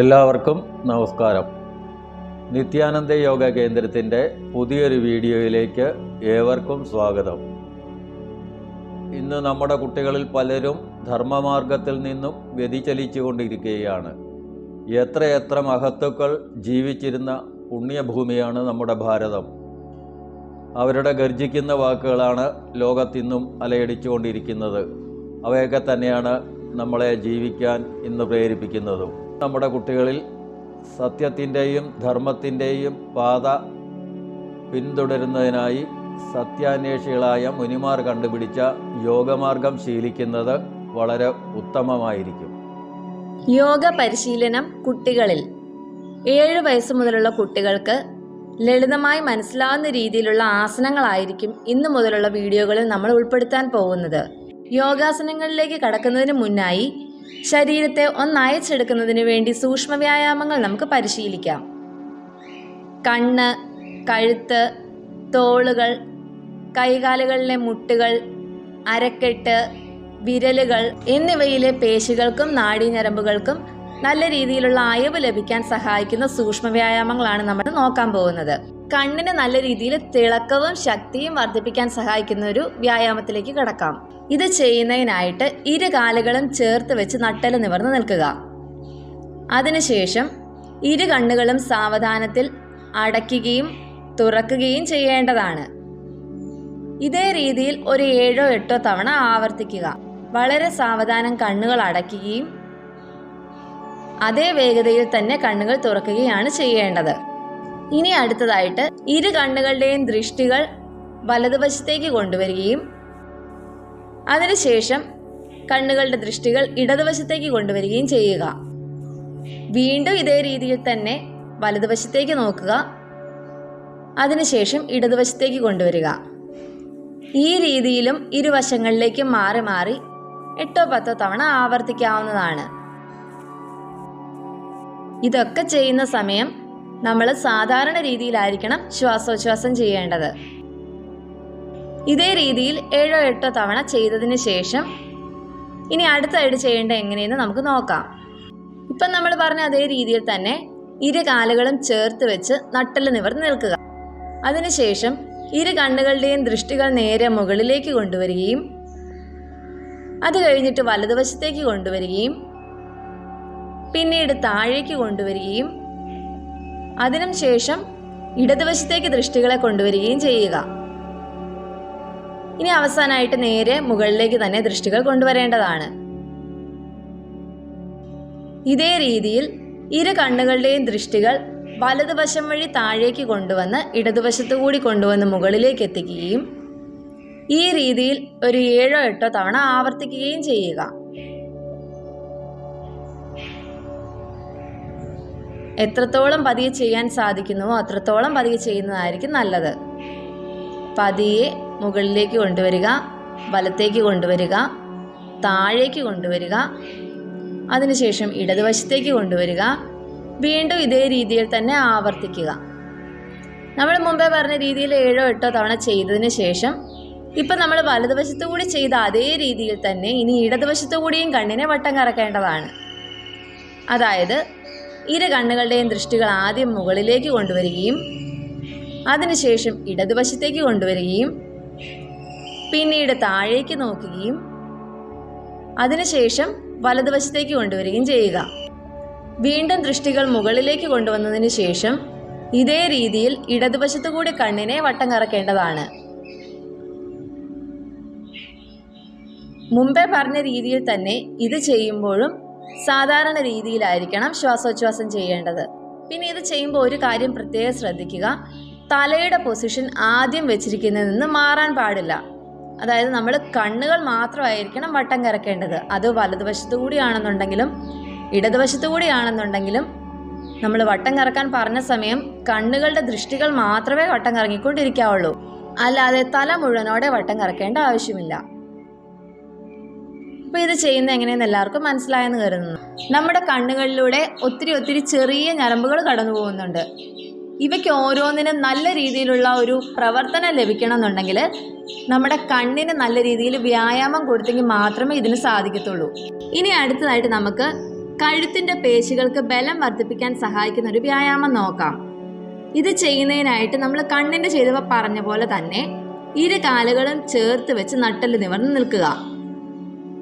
എല്ലാവർക്കും നമസ്കാരം. നിത്യാനന്ദ യോഗ കേന്ദ്രത്തിന്റെ പുതിയൊരു വീഡിയോയിലേക്ക് ഏവർക്കും സ്വാഗതം. ഇന്ന് നമ്മുടെ കുട്ടികളിൽ പലരും ധർമ്മമാർഗത്തിൽ നിന്നും വ്യതിചലിച്ചു കൊണ്ടിരിക്കുകയാണ് എത്രയെത്ര മഹത്തുക്കൾ ജീവിച്ചിരുന്ന പുണ്യഭൂമിയാണ് നമ്മുടെ ഭാരതം. അവരുടെ ഗർജിക്കുന്ന വാക്കുകളാണ് ലോകത്തിന്നും അലയടിച്ചുകൊണ്ടിരിക്കുന്നത്. അവയൊക്കെ തന്നെയാണ് നമ്മളെ ജീവിക്കാൻ ഇന്ന് പ്രേരിപ്പിക്കുന്നതും. നമ്മുടെ കുട്ടികളിൽ സത്യത്തിന്റെയും ധർമ്മത്തിന്റെയും പാത പിന്തുടരുന്നതിനായി സത്യാന്വേഷികളായ മുനിമാർ കണ്ടുപിടിച്ച യോഗമാർഗം ശീലിക്കുന്നത് വളരെ ഉത്തമമായിരിക്കും. യോഗ പരിശീലനം കുട്ടികളിൽ. ഏഴ് വയസ്സ് മുതലുള്ള കുട്ടികൾക്ക് ലളിതമായി മനസ്സിലാവുന്ന രീതിയിലുള്ള ആസനങ്ങളായിരിക്കും ഇന്നു മുതലുള്ള വീഡിയോകളിൽ നമ്മൾ ഉൾപ്പെടുത്താൻ പോകുന്നത്. യോഗാസനങ്ങളിലേക്ക് കടക്കുന്നതിന് മുന്നായി ശരീരത്തെ ഒന്നയച്ചെടുക്കുന്നതിന് വേണ്ടി സൂക്ഷ്മ വ്യായാമങ്ങൾ നമുക്ക് പരിശീലിക്കാം. കണ്ണ് കഴുത്ത് തോളുകൾ കൈകാലുകളിലെ മുട്ടുകൾ അരക്കെട്ട് വിരലുകൾ എന്നിവയിലെ പേശികൾക്കും നാഡീഞരമ്പുകൾക്കും നല്ല രീതിയിലുള്ള അയവ് ലഭിക്കാൻ സഹായിക്കുന്ന സൂക്ഷ്മ വ്യായാമങ്ങളാണ് നമ്മൾ നോക്കാൻ പോകുന്നത്. കണ്ണിന് നല്ല രീതിയിൽ തിളക്കവും ശക്തിയും വർദ്ധിപ്പിക്കാൻ സഹായിക്കുന്ന ഒരു വ്യായാമത്തിലേക്ക് കിടക്കാം. ഇത് ചെയ്യുന്നതിനായിട്ട് ഇരു കാലുകളും ചേർത്ത് വെച്ച് നട്ടൽ നിവർന്ന് നിൽക്കുക. അതിനുശേഷം ഇരു കണ്ണുകളും സാവധാനത്തിൽ അടയ്ക്കുകയും തുറക്കുകയും ചെയ്യേണ്ടതാണ്. ഇതേ രീതിയിൽ ഒരു ഏഴോ എട്ടോ തവണ ആവർത്തിക്കുക. വളരെ സാവധാനം കണ്ണുകൾ അടയ്ക്കുകയും അതേ വേഗതയിൽ തന്നെ കണ്ണുകൾ തുറക്കുകയാണ് ചെയ്യേണ്ടത്. ഇനി അടുത്തതായിട്ട് ഇരു കണ്ണുകളുടെയും ദൃഷ്ടികൾ വലതുവശത്തേക്ക് കൊണ്ടുവരികയും അതിനുശേഷം കണ്ണുകളുടെ ദൃഷ്ടികൾ ഇടതുവശത്തേക്ക് കൊണ്ടുവരികയും ചെയ്യുക. വീണ്ടും ഇതേ രീതിയിൽ തന്നെ വലതുവശത്തേക്ക് നോക്കുക. അതിനുശേഷം ഇടതുവശത്തേക്ക് കൊണ്ടുവരിക. ഈ രീതിയിലും ഇരുവശങ്ങളിലേക്കും മാറി മാറി എട്ടോ പത്തോ തവണ ആവർത്തിക്കാവുന്നതാണ്. ഇതൊക്കെ ചെയ്യുന്ന സമയം നമ്മൾ സാധാരണ രീതിയിലായിരിക്കണം ശ്വാസോച്ഛ്വാസം ചെയ്യേണ്ടത്. ഇതേ രീതിയിൽ ഏഴോ എട്ടോ തവണ ചെയ്തതിന് ശേഷം ഇനി അടുത്തായിട്ട് ചെയ്യേണ്ട എങ്ങനെയെന്ന് നമുക്ക് നോക്കാം. ഇപ്പം നമ്മൾ പറഞ്ഞ അതേ രീതിയിൽ തന്നെ ഇരു കാലുകളും ചേർത്ത് വെച്ച് നട്ടൽ നിവർന്ന് നിൽക്കുക. അതിനുശേഷം ഇരു കണ്ണുകളുടെയും ദൃഷ്ടികൾ നേരെ മുകളിലേക്ക് കൊണ്ടുവരികയും അത് കഴിഞ്ഞിട്ട് വലതുവശത്തേക്ക് കൊണ്ടുവരികയും പിന്നീട് താഴേക്ക് കൊണ്ടുവരികയും അതിനും ശേഷം ഇടതുവശത്തേക്ക് ദൃഷ്ടികളെ കൊണ്ടുവരികയും ചെയ്യുക. ഇനി അവസാനമായിട്ട് നേരെ മുകളിലേക്ക് തന്നെ ദൃഷ്ടികൾ കൊണ്ടുവരേണ്ടതാണ്. ഇതേ രീതിയിൽ ഇരു കണ്ണുകളുടെയും ദൃഷ്ടികൾ വലതുവശം വഴി താഴേക്ക് കൊണ്ടുവന്ന് ഇടതുവശത്തു കൂടി കൊണ്ടുവന്ന് മുകളിലേക്ക് എത്തിക്കുകയും ഈ രീതിയിൽ ഒരു ഏഴോ എട്ടോ തവണ ആവർത്തിക്കുകയും ചെയ്യുക. എത്രത്തോളം പതിയെ ചെയ്യാൻ സാധിക്കുന്നുവോ അത്രത്തോളം പതിയെ ചെയ്യുന്നതായിരിക്കും നല്ലത്. പതിയെ മുകളിലേക്ക് കൊണ്ടുവരിക വലത്തേക്ക് കൊണ്ടുവരിക താഴേക്ക് കൊണ്ടുവരിക അതിനുശേഷം ഇടതുവശത്തേക്ക് കൊണ്ടുവരിക വീണ്ടും ഇതേ രീതിയിൽ തന്നെ ആവർത്തിക്കുക. നമ്മൾ മുമ്പേ പറഞ്ഞ രീതിയിൽ ഏഴോ എട്ടോ തവണ ചെയ്തതിന് ശേഷം ഇപ്പം നമ്മൾ വലതുവശത്തു കൂടി ചെയ്ത അതേ രീതിയിൽ തന്നെ ഇനി ഇടതുവശത്തു കൂടിയും കണ്ണിനെ വട്ടം കറക്കേണ്ടതാണ്. അതായത് ഇരു കണ്ണുകളുടെയും ദൃഷ്ടികൾ ആദ്യം മുകളിലേക്ക് കൊണ്ടുവരികയും അതിനുശേഷം ഇടതുവശത്തേക്ക് കൊണ്ടുവരികയും പിന്നീട് താഴേക്ക് നോക്കുകയും അതിനുശേഷം വലതുവശത്തേക്ക് കൊണ്ടുവരികയും ചെയ്യുക. വീണ്ടും ദൃഷ്ടികൾ മുകളിലേക്ക് കൊണ്ടുവന്നതിന് ശേഷം ഇതേ രീതിയിൽ ഇടതുവശത്തു കൂടി കണ്ണിനെ വട്ടം കറക്കേണ്ടതാണ്. മുമ്പേ പറഞ്ഞ രീതിയിൽ തന്നെ ഇത് ചെയ്യുമ്പോഴും സാധാരണ രീതിയിലായിരിക്കണം ശ്വാസോച്ഛ്വാസം ചെയ്യേണ്ടത്. പിന്നെ ഇത് ചെയ്യുമ്പോൾ ഒരു കാര്യം പ്രത്യേകം ശ്രദ്ധിക്കുക. തലയുടെ പൊസിഷൻ ആദ്യം വെച്ചിരിക്കുന്നതിൽ നിന്ന് മാറാൻ പാടില്ല. അതായത് നമ്മൾ കണ്ണുകൾ മാത്രമായിരിക്കണം വട്ടം കറക്കേണ്ടത്. അത് വലതുവശത്തു കൂടിയാണെന്നുണ്ടെങ്കിലും ഇടതുവശത്തു കൂടിയാണെന്നുണ്ടെങ്കിലും നമ്മൾ വട്ടം കറക്കാൻ പറഞ്ഞ സമയം കണ്ണുകളുടെ ദൃഷ്ടികൾ മാത്രമേ വട്ടം കറങ്ങിക്കൊണ്ടിരിക്കാവുള്ളൂ. അല്ലാതെ തല മുഴുവനോടെ വട്ടം കറക്കേണ്ട ആവശ്യമില്ല. അപ്പോൾ ഇത് ചെയ്യുന്നത് എങ്ങനെയെന്ന് എല്ലാവർക്കും മനസ്സിലായെന്ന് കരുതുന്നു. നമ്മുടെ കണ്ണുകളിലൂടെ ഒത്തിരി ഒത്തിരി ചെറിയ ഞരമ്പുകൾ കടന്നു പോകുന്നുണ്ട്. ഇവയ്ക്ക് ഓരോന്നിനും നല്ല രീതിയിലുള്ള ഒരു പ്രവർത്തനം ലഭിക്കണം എന്നുണ്ടെങ്കിൽ നമ്മുടെ കണ്ണിന് നല്ല രീതിയിൽ വ്യായാമം കൊടുത്തെങ്കിൽ മാത്രമേ ഇതിന് സാധിക്കത്തുള്ളൂ. ഇനി അടുത്തതായിട്ട് നമുക്ക് കഴുത്തിന്റെ പേശികൾക്ക് ബലം വർദ്ധിപ്പിക്കാൻ സഹായിക്കുന്ന ഒരു വ്യായാമം നോക്കാം. ഇത് ചെയ്യുന്നതിനായിട്ട് നമ്മൾ കണ്ണിന്റെ ചെയ്തവ പറഞ്ഞ പോലെ തന്നെ ഇരു കാലുകളും ചേർത്ത് വെച്ച് നട്ടൽ നിവർന്ന് നിൽക്കുക.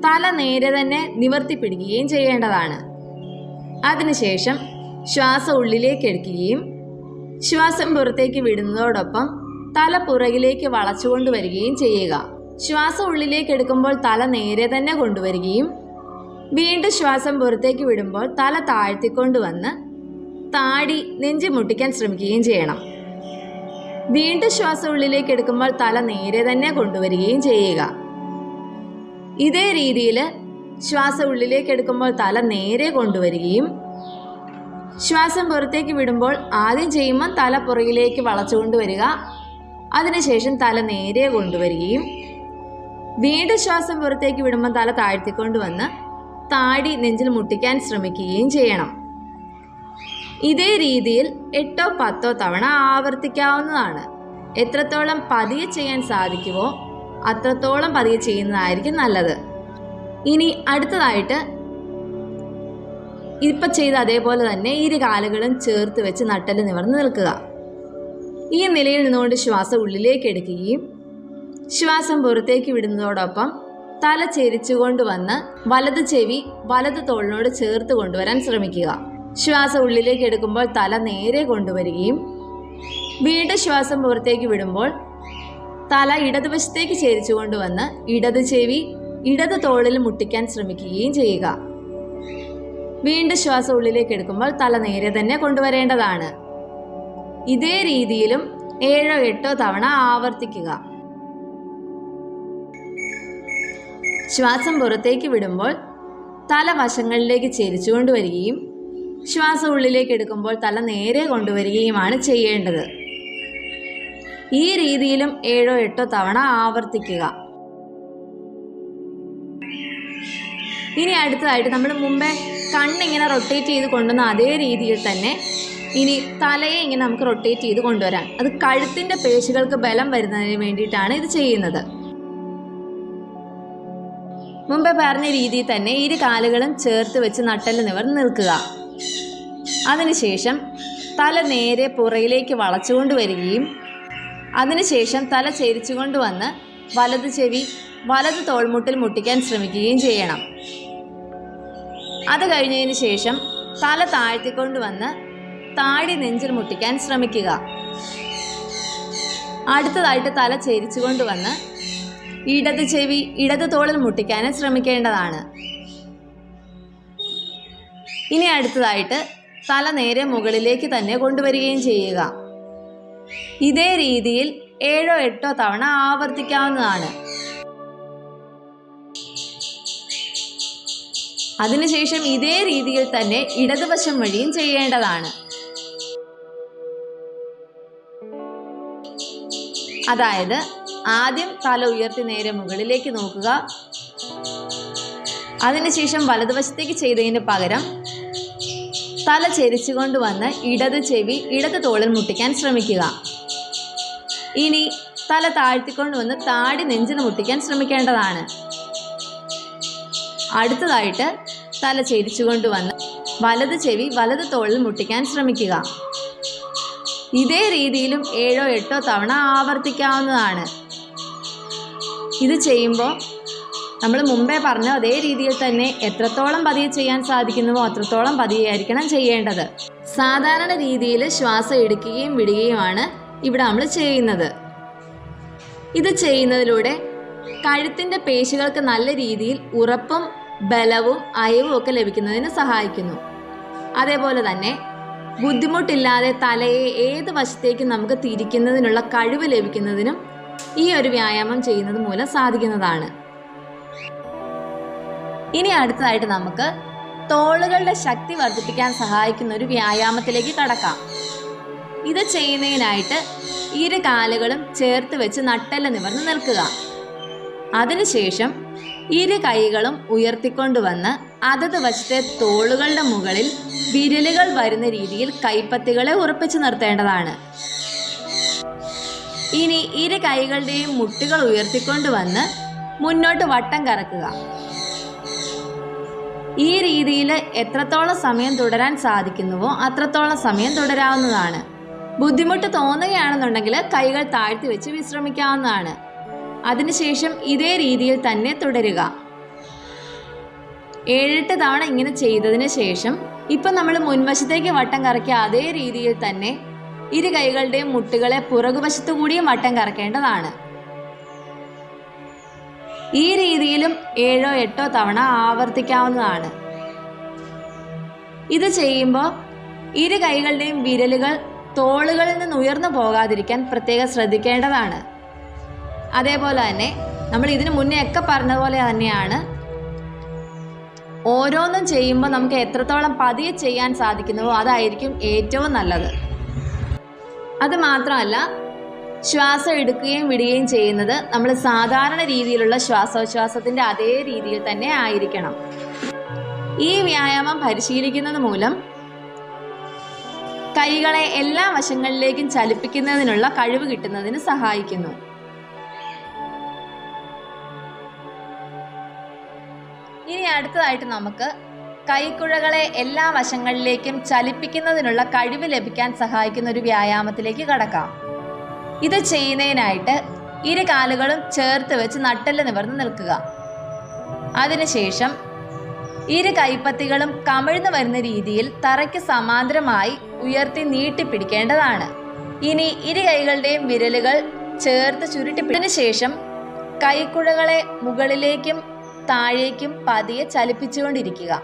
തല നേരെ തന്നെ നിവർത്തി പിടിക്കുകയും ചെയ്യേണ്ടതാണ്. അതിനുശേഷം ശ്വാസം ഉള്ളിലേക്ക് എടുക്കുകയും ശ്വാസം പുറത്തേക്ക് വിടുന്നതോടൊപ്പം തല പുറകിലേക്ക് വളച്ചുകൊണ്ട് വരികയും ചെയ്യുക. ശ്വാസം ഉള്ളിലേക്ക് എടുക്കുമ്പോൾ തല നേരെ തന്നെ കൊണ്ടുവരികയും വീണ്ടും ശ്വാസം പുറത്തേക്ക് വിടുമ്പോൾ തല താഴ്ത്തിക്കൊണ്ടുവന്ന് താടി നെഞ്ചി മുട്ടിക്കാൻ ശ്രമിക്കുകയും ചെയ്യണം. വീണ്ടും ശ്വാസം ഉള്ളിലേക്ക് എടുക്കുമ്പോൾ തല നേരെ തന്നെ കൊണ്ടുവരികയും ചെയ്യുക. ഇതേ രീതിയിൽ ശ്വാസം ഉള്ളിലേക്ക് എടുക്കുമ്പോൾ തല നേരെ കൊണ്ടുവരികയും ശ്വാസം പുറത്തേക്ക് വിടുമ്പോൾ ആദ്യം ചെയ്യുമ്പോൾ തല പുറകിലേക്ക് വളച്ചുകൊണ്ട് വരിക അതിനുശേഷം തല നേരെ കൊണ്ടുവരികയും വീണ്ടും ശ്വാസം പുറത്തേക്ക് വിടുമ്പോൾ തല താഴ്ത്തിക്കൊണ്ട് വന്ന് താടി നെഞ്ചിൽ മുട്ടിക്കാൻ ശ്രമിക്കുകയും ചെയ്യണം. ഇതേ രീതിയിൽ എട്ടോ പത്തോ തവണ ആവർത്തിക്കാവുന്നതാണ്. എത്രത്തോളം പതിയെ ചെയ്യാൻ സാധിക്കുമോ അത്രത്തോളം പതിയെ ചെയ്യുന്നതായിരിക്കും നല്ലത്. ഇനി അടുത്തതായിട്ട് ഇപ്പം ചെയ്ത അതേപോലെ തന്നെ ഇരു കാലുകളും ചേർത്ത് വെച്ച് നട്ടൽ നിവർന്ന് നിൽക്കുക. ഈ നിലയിൽ നിന്നുകൊണ്ട് ശ്വാസം ഉള്ളിലേക്ക് എടുക്കുകയും ശ്വാസം പുറത്തേക്ക് വിടുന്നതോടൊപ്പം തല ചെരിച്ചുകൊണ്ട് വന്ന് വലത് ചെവി വലത് തോളിനോട് ചേർത്ത് കൊണ്ടുവരാൻ ശ്രമിക്കുക. ശ്വാസം ഉള്ളിലേക്ക് എടുക്കുമ്പോൾ തല നേരെ കൊണ്ടുവരികയും വീണ്ടും ശ്വാസം പുറത്തേക്ക് വിടുമ്പോൾ തല ഇടതുവശത്തേക്ക് ചേരിച്ചു കൊണ്ടുവന്ന് ഇടത് ചെവി ഇടത് തോളിൽ മുട്ടിക്കാൻ ശ്രമിക്കുകയും ചെയ്യുക. വീണ്ടും ശ്വാസം ഉള്ളിലേക്ക് എടുക്കുമ്പോൾ തല നേരെ തന്നെ കൊണ്ടുവരേണ്ടതാണ്. ഇതേ രീതിയിലും ഏഴോ എട്ടോ തവണ ആവർത്തിക്കുക. ശ്വാസം പുറത്തേക്ക് വിടുമ്പോൾ തല വശങ്ങളിലേക്ക് ചെരിച്ചുകൊണ്ട് കൊണ്ടുവരികയും ശ്വാസം ഉള്ളിലേക്ക് എടുക്കുമ്പോൾ തല നേരെ കൊണ്ടുവരികയുമാണ് ചെയ്യേണ്ടത്. ഈ രീതിയിലും ഏഴോ എട്ടോ തവണ ആവർത്തിക്കുക. ഇനി അടുത്തതായിട്ട് നമ്മൾ മുമ്പേ കണ്ണിങ്ങനെ റൊട്ടേറ്റ് ചെയ്ത് കൊണ്ടുവന്ന അതേ രീതിയിൽ തന്നെ ഇനി തലയെ ഇങ്ങനെ നമുക്ക് റൊട്ടേറ്റ് ചെയ്ത് കൊണ്ടുവരാം. അത് കഴുത്തിന്റെ പേശികൾക്ക് ബലം വരുന്നതിന് വേണ്ടിയിട്ടാണ് ഇത് ചെയ്യുന്നത്. മുമ്പേ പറഞ്ഞ രീതിയിൽ തന്നെ ഇരു കാലുകളും ചേർത്ത് വെച്ച് നട്ടൽ നിവർന്ന് നിൽക്കുക. അതിനുശേഷം തല നേരെ പുറയിലേക്ക് വളച്ചുകൊണ്ട് വരികയും അതിനുശേഷം തല ചെരിച്ചുകൊണ്ട് വന്ന് വലത് ചെവി വലത് തോൾമുട്ടിൽ മുട്ടിക്കാൻ ശ്രമിക്കുകയും ചെയ്യണം. അത് കഴിഞ്ഞതിന് ശേഷം തല താഴ്ത്തിക്കൊണ്ട് വന്ന് താടി നെഞ്ചിൽ മുട്ടിക്കാൻ ശ്രമിക്കുക. അടുത്തതായിട്ട് തല ചെരിച്ചുകൊണ്ട് വന്ന് ഇടത് ചെവി ഇടത് തോളിൽ മുട്ടിക്കാനും ശ്രമിക്കേണ്ടതാണ്. ഇനി അടുത്തതായിട്ട് തല നേരെ മുകളിലേക്ക് തന്നെ കൊണ്ടുവരികയും ചെയ്യുക. ഇതേ രീതിയിൽ ഏഴോ എട്ടോ തവണ ആവർത്തിക്കാവുന്നതാണ്. അതിനുശേഷം ഇതേ രീതിയിൽ തന്നെ ഇടതുവശം വഴിയും ചെയ്യേണ്ടതാണ്. അതായത് ആദ്യം തല ഉയർത്തി നേരെ മുകളിലേക്ക് നോക്കുക. അതിനുശേഷം വലതുവശത്തേക്ക് ചെയ്തതിന് പകരം തല ചെരിച്ചുകൊണ്ട് വന്ന് ഇടത് ചെവി ഇടത് തോളിൽ മുട്ടിക്കാൻ ശ്രമിക്കുക. ഇനി തല താഴ്ത്തിക്കൊണ്ട് വന്ന് താടി നെഞ്ചിന് മുട്ടിക്കാൻ ശ്രമിക്കേണ്ടതാണ്. അടുത്തതായിട്ട് തല ചെരിച്ചുകൊണ്ട് വന്ന് വലത് ചെവി വലത് തോളിൽ മുട്ടിക്കാൻ ശ്രമിക്കുക. ഇതേ രീതിയിലും ഏഴോ എട്ടോ തവണ ആവർത്തിക്കാവുന്നതാണ്. ഇത് ചെയ്യുമ്പോൾ നമ്മൾ മുമ്പേ പറഞ്ഞ അതേ രീതിയിൽ തന്നെ എത്രത്തോളം പതിയെ ചെയ്യാൻ സാധിക്കുന്നുവോ അത്രത്തോളം പതിയായിരിക്കണം ചെയ്യേണ്ടത്. സാധാരണ രീതിയിൽ ശ്വാസം എടുക്കുകയും വിടുകയുമാണ് ഇവിടെ നമ്മൾ ചെയ്യുന്നത്. ഇത് ചെയ്യുന്നതിലൂടെ കഴുത്തിന്റെ പേശികൾക്ക് നല്ല രീതിയിൽ ഉറപ്പും ബലവും അയവും ഒക്കെ ലഭിക്കുന്നതിന് സഹായിക്കുന്നു. അതേപോലെ തന്നെ ബുദ്ധിമുട്ടില്ലാതെ തലയെ ഏത് വശത്തേക്കും നമുക്ക് തിരിക്കുന്നതിനുള്ള കഴിവ് ലഭിക്കുന്നതിനും ഈ ഒരു വ്യായാമം ചെയ്യുന്നത് മൂലം സാധിക്കുന്നതാണ്. ഇനി അടുത്തതായിട്ട് നമുക്ക് തോളുകളുടെ ശക്തി വർദ്ധിപ്പിക്കാൻ സഹായിക്കുന്ന ഒരു വ്യായാമത്തിലേക്ക് കടക്കാം. ഇത് ചെയ്യുന്നതിനായിട്ട് ഇരു കാലുകളും ചേർത്ത് വെച്ച് നട്ടെല്ല് നിവർന്ന് നിൽക്കുക. അതിനുശേഷം ഇരു കൈകളും ഉയർത്തിക്കൊണ്ടുവന്ന് അതത് വശത്തെ തോളുകളുടെ മുകളിൽ വിരലുകൾ വരുന്ന രീതിയിൽ കൈപ്പത്തികളെ ഉറപ്പിച്ചു നിർത്തേണ്ടതാണ്. ഇനി ഇരു കൈകളുടെയും മുട്ടുകൾ ഉയർത്തിക്കൊണ്ടുവന്ന് മുന്നോട്ട് വട്ടം കറക്കുക. ഈ രീതിയിൽ എത്രത്തോളം സമയം തുടരാൻ സാധിക്കുന്നുവോ അത്രത്തോളം സമയം തുടരാവുന്നതാണ്. ബുദ്ധിമുട്ട് തോന്നുകയാണെന്നുണ്ടെങ്കിൽ കൈകൾ താഴ്ത്തി വെച്ച് വിശ്രമിക്കാവുന്നതാണ്. അതിനുശേഷം ഇതേ രീതിയിൽ തന്നെ തുടരുക. ഏഴെട്ട് തവണ ഇങ്ങനെ ചെയ്തതിന് ശേഷം ഇപ്പം നമ്മൾ മുൻവശത്തേക്ക് വട്ടം കറക്കിയ അതേ രീതിയിൽ തന്നെ ഇരു കൈകളുടെയും മുട്ടുകളെ പുറകുവശത്തു കൂടിയും വട്ടം കറക്കേണ്ടതാണ്. ഈ രീതിയിലും ഏഴോ എട്ടോ തവണ ആവർത്തിക്കാവുന്നതാണ്. ഇത് ചെയ്യുമ്പോൾ ഇരു കൈകളുടെയും വിരലുകൾ തോളുകളിൽ നിന്ന് ഉയർന്നു പോകാതിരിക്കാൻ പ്രത്യേകം ശ്രദ്ധിക്കേണ്ടതാണ്. അതേപോലെ തന്നെ നമ്മൾ ഇതിനു മുന്നേ ഒക്കെ പറഞ്ഞതുപോലെ തന്നെയാണ് ഓരോന്നും ചെയ്യുമ്പോൾ നമുക്ക് എത്രത്തോളം പതിയെ ചെയ്യാൻ സാധിക്കുന്നുവോ അതായിരിക്കും ഏറ്റവും നല്ലത്. അത് മാത്രമല്ല ശ്വാസം എടുക്കുകയും വിടുകയും ചെയ്യുന്നത് നമ്മൾ സാധാരണ രീതിയിലുള്ള ശ്വാസോച്ഛ്വാസത്തിന്റെ അതേ രീതിയിൽ തന്നെ ആയിരിക്കണം. ഈ വ്യായാമം പരിശീലിക്കുന്നത് മൂലം കൈകളെ എല്ലാ വശങ്ങളിലേക്കും ചലിപ്പിക്കുന്നതിനുള്ള കഴിവ് കിട്ടുന്നതിന് സഹായിക്കുന്നു. ഇനി അടുത്തതായിട്ട് നമുക്ക് കൈക്കുഴകളെ എല്ലാ വശങ്ങളിലേക്കും ചലിപ്പിക്കുന്നതിനുള്ള കഴിവ് ലഭിക്കാൻ സഹായിക്കുന്ന ഒരു വ്യായാമത്തിലേക്ക് കടക്കാം. ഇത് ചെയ്യുന്നതിനായിട്ട് ഇരു കാലുകളും ചേർത്ത് വെച്ച് നട്ടൽ നിവർന്ന് നിൽക്കുക. അതിനുശേഷം ഇരു കൈപ്പത്തികളും കമിഴ്ന്നു വരുന്ന രീതിയിൽ തറയ്ക്ക് സമാന്തരമായി ഉയർത്തി നീട്ടിപ്പിടിക്കേണ്ടതാണ്. ഇനി ഇരു കൈകളുടെയും വിരലുകൾ ചേർത്ത് ചുരുട്ടിപ്പിടിച്ചതിനു ശേഷം കൈക്കുഴകളെ മുകളിലേക്കും താഴേക്കും പതിയെ ചലിപ്പിച്ചുകൊണ്ടിരിക്കുക.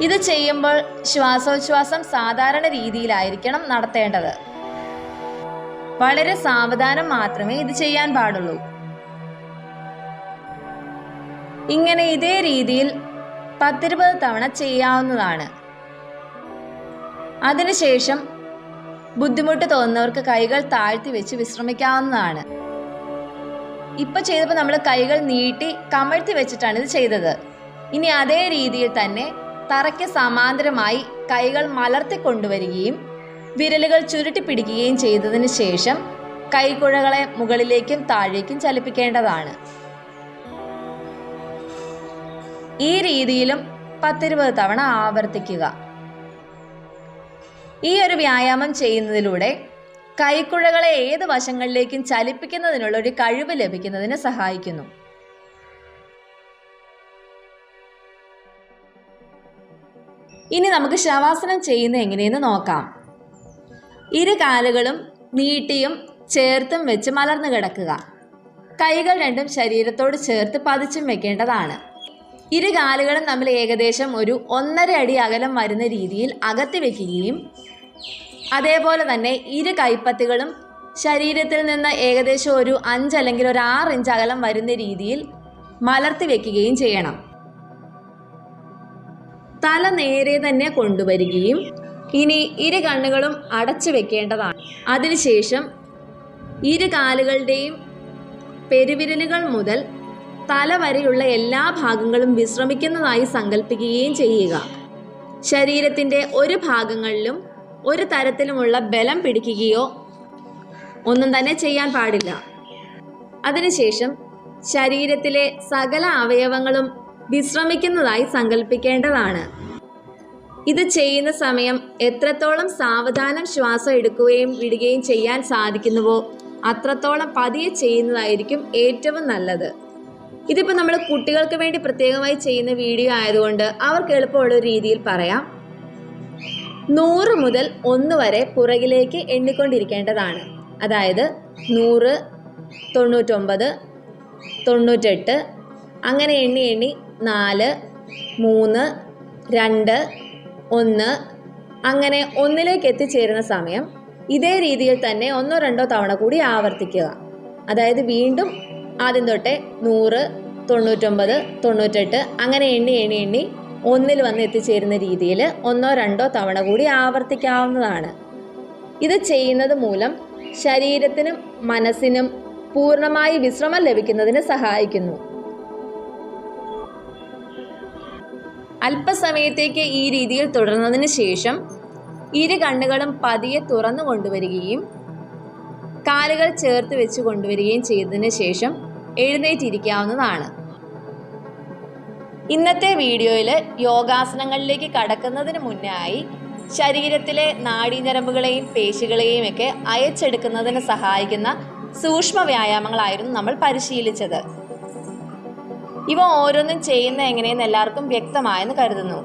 ഇത് ചെയ്യുമ്പോൾ ശ്വാസോച്ഛ്വാസം സാധാരണ രീതിയിലായിരിക്കണം നടത്തേണ്ടത്. വളരെ സാവധാനം മാത്രമേ ഇത് ചെയ്യാൻ പാടുള്ളൂ. ഇങ്ങനെ ഇതേ രീതിയിൽ പത്തിരുപത് തവണ ചെയ്യാവുന്നതാണ്. അതിനുശേഷം ബുദ്ധിമുട്ട് തോന്നുന്നവർക്ക് കൈകൾ താഴ്ത്തി വെച്ച് വിശ്രമിക്കാവുന്നതാണ്. ഇപ്പൊ ചെയ്തപ്പോൾ നമ്മൾ കൈകൾ നീട്ടി കമഴ്ത്തി വെച്ചിട്ടാണ് ഇത് ചെയ്തത്. ഇനി അതേ രീതിയിൽ തന്നെ തറയ്ക്ക് സമാന്തരമായി കൈകൾ മലർത്തി കൊണ്ടുവരികയും വിരലുകൾ ചുരുട്ടി പിടിക്കുകയും ചെയ്തതിന് ശേഷം കൈക്കുഴകളെ മുകളിലേക്കും താഴേക്കും ചലിപ്പിക്കേണ്ടതാണ്. ഈ രീതിയിലും പത്തിരുപത് തവണ ആവർത്തിക്കുക. ഈ ഒരു വ്യായാമം ചെയ്യുന്നതിലൂടെ കൈക്കുഴകളെ ഏത് വശങ്ങളിലേക്കും ചലിപ്പിക്കുന്നതിനുള്ള ഒരു കഴിവ് ലഭിക്കുന്നതിന് സഹായിക്കുന്നു. ഇനി നമുക്ക് ശവാസനം ചെയ്യുന്നത് എങ്ങനെയെന്ന് നോക്കാം. ഇരു കാലുകളും നീട്ടിയും ചേർത്തും വെച്ച് മലർന്നു കിടക്കുക. കൈകൾ രണ്ടും ശരീരത്തോട് ചേർത്ത് പതിച്ചും വെക്കേണ്ടതാണ്. ഇരു കാലുകളും തമ്മിൽ ഏകദേശം ഒരു ഒന്നര അടി അകലം വരുന്ന രീതിയിൽ അകത്തി വെക്കുകയും അതേപോലെ തന്നെ ഇരു കൈപ്പത്തികളും ശരീരത്തിൽ നിന്ന് ഏകദേശം ഒരു അഞ്ച് അല്ലെങ്കിൽ ഒരു ആറ് ഇഞ്ച് അകലം വരുന്ന രീതിയിൽ മലർത്തി വെക്കുകയും ചെയ്യണം. തല നേരെ തന്നെ കൊണ്ടുവരികയും ഇനി ഇരു കണ്ണുകളും അടച്ചു വെക്കേണ്ടതാണ്. അതിനുശേഷം ഇരു കാലുകളുടെയും പെരുവിരലുകൾ മുതൽ തല വരെയുള്ള എല്ലാ ഭാഗങ്ങളും വിശ്രമിക്കുന്നതായി സങ്കല്പിക്കുകയും ചെയ്യുക. ശരീരത്തിന്റെ ഒരു ഭാഗങ്ങളിലും ഒരു തരത്തിലുമുള്ള ബലം പിടിക്കുകയോ ഒന്നും തന്നെ ചെയ്യാൻ പാടില്ല. അതിനുശേഷം ശരീരത്തിലെ സകല അവയവങ്ങളും വിശ്രമിക്കുന്നതായി സങ്കല്പിക്കേണ്ടതാണ് ഇത് ചെയ്യുന്ന സമയം എത്രത്തോളം സാവധാനം ശ്വാസം എടുക്കുകയും വിടുകയും ചെയ്യാൻ സാധിക്കുന്നുവോ അത്രത്തോളം പതിയെ ചെയ്യുന്നതായിരിക്കും ഏറ്റവും നല്ലത്. ഇതിപ്പോൾ നമ്മൾ കുട്ടികൾക്ക് വേണ്ടി പ്രത്യേകമായി ചെയ്യുന്ന വീഡിയോ ആയതുകൊണ്ട് അവർക്ക് എളുപ്പമുള്ള രീതിയിൽ പറയാം. നൂറ് മുതൽ ഒന്ന് വരെ പുറകിലേക്ക് എണ്ണിക്കൊണ്ടിരിക്കേണ്ടതാണ്. അതായത് നൂറ് തൊണ്ണൂറ്റൊമ്പത് തൊണ്ണൂറ്റെട്ട് അങ്ങനെ എണ്ണി എണ്ണി നാല് മൂന്ന് രണ്ട് ഒന്ന് അങ്ങനെ ഒന്നിലേക്ക് എത്തിച്ചേരുന്ന സമയം ഇതേ രീതിയിൽ തന്നെ ഒന്നോ രണ്ടോ തവണ കൂടി ആവർത്തിക്കുക. അതായത് വീണ്ടും ആദ്യം തൊട്ടേ നൂറ് തൊണ്ണൂറ്റൊമ്പത് തൊണ്ണൂറ്റെട്ട് അങ്ങനെ എണ്ണി എണ്ണി എണ്ണി ഒന്നിൽ വന്ന് എത്തിച്ചേരുന്ന രീതിയിൽ ഒന്നോ രണ്ടോ തവണ കൂടി ആവർത്തിക്കാവുന്നതാണ്. ഇത് ചെയ്യുന്നത് മൂലം ശരീരത്തിനും മനസ്സിനും പൂർണമായി വിശ്രമം ലഭിക്കുന്നതിന് സഹായിക്കുന്നു. അല്പസമയത്തേക്ക് ഈ രീതിയിൽ തുടർന്നതിന് ശേഷം ഇരു കണ്ണുകളും പതിയെ തുറന്നു കൊണ്ടുവരികയും കാലുകൾ ചേർത്ത് വെച്ച് കൊണ്ടുവരികയും ചെയ്തതിന് ശേഷം എഴുന്നേറ്റിരിക്കാവുന്നതാണ്. ഇന്നത്തെ വീഡിയോയിൽ യോഗാസനങ്ങളിലേക്ക് കടക്കുന്നതിന് മുന്നായി ശരീരത്തിലെ നാഡീഞരമ്പുകളെയും പേശികളെയും ഒക്കെ അയച്ചെടുക്കുന്നതിന് സഹായിക്കുന്ന സൂക്ഷ്മ വ്യായാമങ്ങളായിരുന്നു നമ്മൾ പരിശീലിച്ചത്. ഇവ ഓരോന്നും ചെയ്യുന്ന എങ്ങനെയെന്ന് എല്ലാവർക്കും വ്യക്തമായെന്ന് കരുതുന്നു.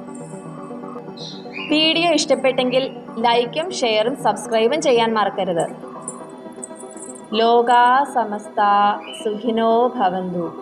വീഡിയോ ഇഷ്ടപ്പെട്ടെങ്കിൽ ലൈക്കും ഷെയറും സബ്സ്ക്രൈബും ചെയ്യാൻ മറക്കരുത്. ലോകാ സമസ്ത സുഖിനോ ഭവന്തു.